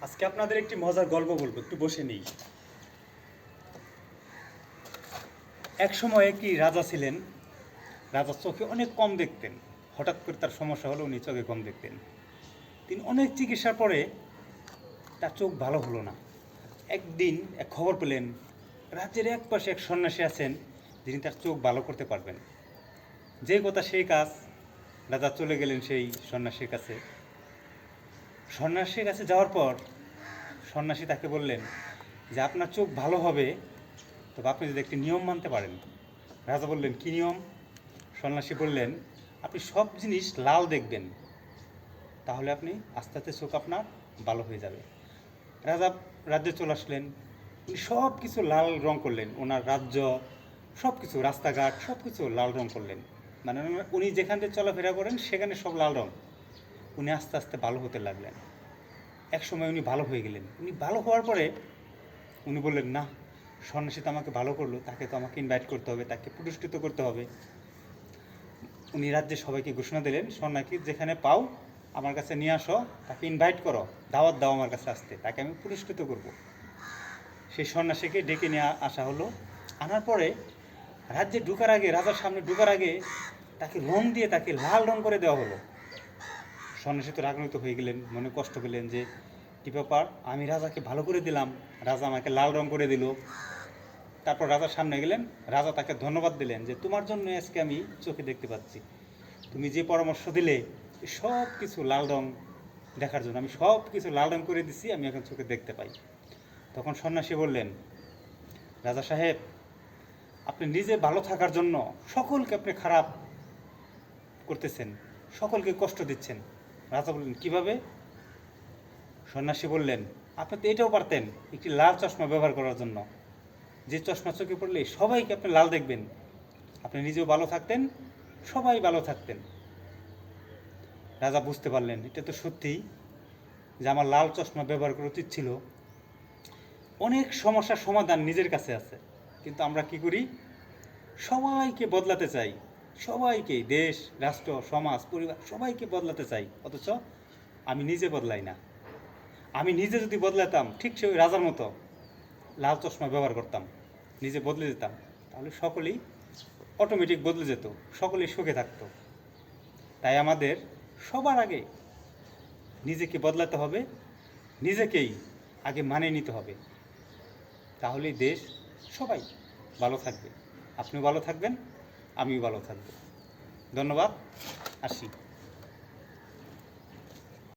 আজকে আপনাদের একটি মজার গল্প বলব, একটু বসে নেই। এক সময় একটি রাজা ছিলেন, রাজার চোখে অনেক কম দেখতেন, হঠাৎ করে তার সমস্যা হলো উনি চোখে কম দেখতেন। তিনি অনেক চিকিৎসার পরে তার চোখ ভালো হলো না। একদিন এক খবর পেলেন, রাজ্যের এক পাশে এক সন্ন্যাসী আছেন, যিনি তার চোখ ভালো করতে পারবেন। যে কথা সেই কাজ, রাজা চলে গেলেন সেই সন্ন্যাসীর কাছে। সন্ন্যাসীর কাছে যাওয়ার পর সন্ন্যাসী তাকে বললেন যে আপনার চোখ ভালো হবে, তবে আপনি যদি একটি নিয়ম মানতে পারেন। রাজা বললেন, কী নিয়ম? সন্ন্যাসী বললেন, আপনি সব জিনিস লাল দেখবেন, তাহলে আপনি আস্তে আস্তে চোখ আপনার ভালো হয়ে যাবে। রাজা রাজ্যে চলে আসলেন। উনি সব কিছু লাল রং করলেন, ওনার রাজ্য সব কিছু রাস্তাঘাট সব কিছু লাল রং করলেন। মানে উনি যেখান থেকে চলাফেরা করেন, সেখানে সব লাল রং। উনি আস্তে আস্তে ভালো হতে লাগলেন। এক সময় উনি ভালো হয়ে গেলেন। উনি ভালো হওয়ার পরে উনি বললেন, না, সন্ন্যাসী তো আমাকে ভালো করল, তাকে তো আমাকে ইনভাইট করতে হবে, তাকে পুরস্কৃত করতে হবে। উনি রাজ্যে সবাইকে ঘোষণা দিলেন, সন্ন্যাসী, যেখানে পাও আমার কাছে নিয়ে আসো, তাকে ইনভাইট করো, দাওয়াত দাও আমার কাছে আসতে, তাকে আমি পুরস্কৃত করব। সেই সন্ন্যাসীকে ডেকে নিয়ে আসা হলো। আনার পরে রাজ্যে ঢুকার আগে, রাজার সামনে ঢুকার আগে তাকে রং দিয়ে তাকে লাল রং করে দেওয়া হলো। সন্ন্যাসী রাগান্বিত হয়ে গেলেন, মনে কষ্ট পেলেন যে ব্যাপার? আমি রাজাকে ভালো করে দিলাম। রাজা আমাকে লাল রং করে দিল। তারপর রাজার সামনে গেলেন। রাজা তাকে ধন্যবাদ দিলেন যে, তোমার জন্য আজকে আমি চোখে দেখতে পাচ্ছি। তুমি যে পরামর্শ দিলে সব কিছু লাল রং দেখার জন্য, আমি সব কিছু লাল রং করে দিছি, আমি এখন চোখে দেখতে পাই। তখন সন্ন্যাসী বললেন, রাজা সাহেব, আপনি নিজে ভালো থাকার জন্য সকলকে আপনি খারাপ করতেছেন, সকলকে কষ্ট দিচ্ছেন। রাজা বললেন, কীভাবে? সন্ন্যাসী বললেন, আপনি তো এটাও পারতেন একটি লাল চশমা ব্যবহার করার জন্য। যে চশমা চোখে পড়লে সবাইকে আপনি লাল দেখবেন। আপনি নিজেও ভালো থাকতেন, সবাই ভালো থাকতেন। রাজা বুঝতে পারলেন, এটা তো সত্যি যে আমার লাল চশমা ব্যবহার করা উচিত ছিল। অনেক সমস্যার সমাধান নিজের কাছে আছে, কিন্তু আমরা কি করি? সবাইকে বদলাতে চাই। সবাইকে, দেশ, রাষ্ট্র, সমাজ, পরিবার, সবাইকে বদলাতে চাই। অথচ আমি নিজে বদলাই না। আমি নিজে যদি বদলাতাম, ঠিক সে রাজার মতো লাল চশমা ব্যবহার করতাম, নিজে বদলে যেতাম, তাহলে সকলেই অটোমেটিক বদলে যেত, সকলেই সুখে থাকতো। তাই আমাদের সবার আগে নিজেকে বদলাতে হবে, নিজেকেই আগে মানিয়ে নিতে হবে। তাহলেই দেশ সবাই ভালো থাকবে। আপনিও ভালো থাকবেন। আমিও ভালো থাকব। ধন্যবাদ আসি।